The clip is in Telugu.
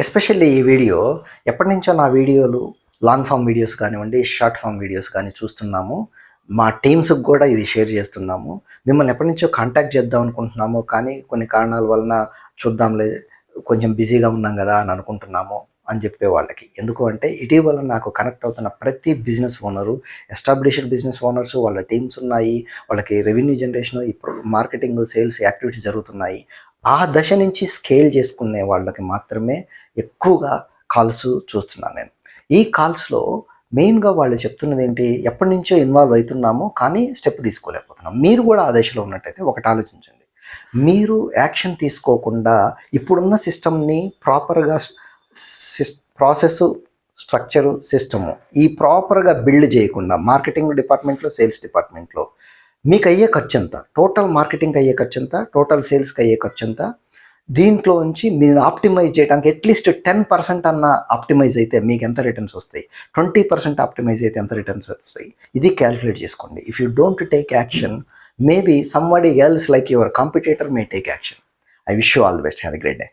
ఎస్పెషల్లీ ఈ వీడియో ఎప్పటి నుంచో నా వీడియోలు లాంగ్ ఫామ్ వీడియోస్ కానివ్వండి షార్ట్ ఫామ్ వీడియోస్ కానీ చూస్తున్నాము. మా టీమ్స్కి కూడా ఇది షేర్ చేస్తున్నాము. మిమ్మల్ని ఎప్పటి నుంచో కాంటాక్ట్ చేద్దాం అనుకుంటున్నాము. కానీ కొన్ని కారణాల వలన చూద్దాంలే కొంచెం బిజీగా ఉన్నాం కదా అని అనుకుంటున్నాము. అని చెప్పే వాళ్ళకి. ఎందుకు అంటే ఇటీవల నాకు కనెక్ట్ అవుతున్న ప్రతి business owner established business owners వాళ్ళ టీమ్స్ ఉన్నాయి వాళ్ళకి రెవెన్యూ జనరేషన్ ఇప్పుడు మార్కెటింగ్ సేల్స్ యాక్టివిటీస్ జరుగుతున్నాయి. ఆ దశ నుంచి స్కేల్ చేసుకునే వాళ్ళకి మాత్రమే ఎక్కువగా కాల్స్ చూస్తున్నాను నేను. ఈ కాల్స్లో మెయిన్గా వాళ్ళు చెప్తున్నది ఏంటి? ఎప్పటి నుంచో ఇన్వాల్వ్ అవుతున్నామో కానీ స్టెప్ తీసుకోలేకపోతున్నాం. మీరు కూడా ఆ దశలో ఉన్నట్టయితే ఒకటి ఆలోచించండి. మీరు యాక్షన్ తీసుకోకుండా ఇప్పుడున్న సిస్టమ్ని ప్రాపర్గా సిస్ ప్రాసెస్ స్ట్రక్చరు సిస్టము ఈ ప్రాపర్గా బిల్డ్ చేయకుండా మార్కెటింగ్ డిపార్ట్మెంట్లో సేల్స్ డిపార్ట్మెంట్లో మీకు అయ్యే ఖర్చు ఎంత టోటల్ మార్కెటింగ్కి అయ్యే ఖర్చు ఎంత టోటల్ సేల్స్కి అయ్యే ఖర్చు ఎంత దీంట్లో నుంచి మీరు ఆప్టిమైజ్ చేయడానికి అట్లీస్ట్ టెన్ పర్సెంట్ అన్న ఆప్టిమైజ్ అయితే మీకు ఎంత రిటర్న్స్ వస్తాయి? ట్వంటీ పర్సెంట్ ఆప్టిమైజ్ అయితే ఎంత రిటర్న్స్ వస్తాయి? ఇది క్యాలిక్యులేట్ చేసుకోండి. If you don't take action maybe somebody else like your competitor may take action. I wish you all the best. Have great day.